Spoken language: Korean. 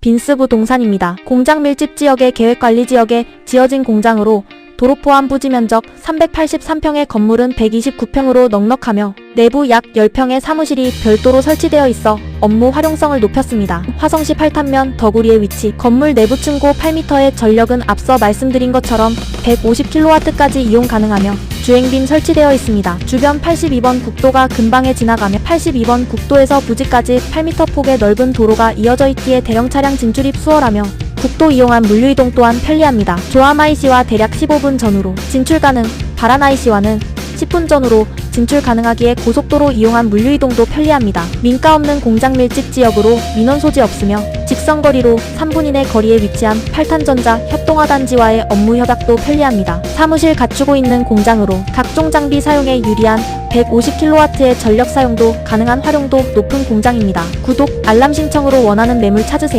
빈스부 동산입니다. 공장 밀집 지역의 계획관리 지역에 지어진 공장으로 도로 포함 부지 면적 383평의 건물은 129평으로 넉넉하며 내부 약 10평의 사무실이 별도로 설치되어 있어 업무 활용성을 높였습니다. 화성시 8탄면 덕우리의 위치, 건물 내부 층고 8m의 전력은 앞서 말씀드린 것처럼 150kW까지 이용 가능하며 주행빔 설치되어 있습니다. 주변 82번 국도가 근방에 지나가며 82번 국도에서 부지까지 8m 폭의 넓은 도로가 이어져 있기에 대형 차량 진출입 수월하며 국도 이용한 물류 이동 또한 편리합니다. 조아마이시와 대략 15분 전후로 진출 가능, 바라나이시와는 10분 전후로 진출 가능하기에 고속도로 이용한 물류 이동도 편리합니다. 민가 없는 공장 밀집 지역으로 민원 소지 없으며 직선거리로 3분 이내 거리에 위치한 팔탄전자 협동화 단지와의 업무 협약도 편리합니다. 사무실 갖추고 있는 공장으로 각종 장비 사용에 유리한 150kW의 전력 사용도 가능한 활용도 높은 공장입니다. 구독, 알람 신청으로 원하는 매물 찾으세요.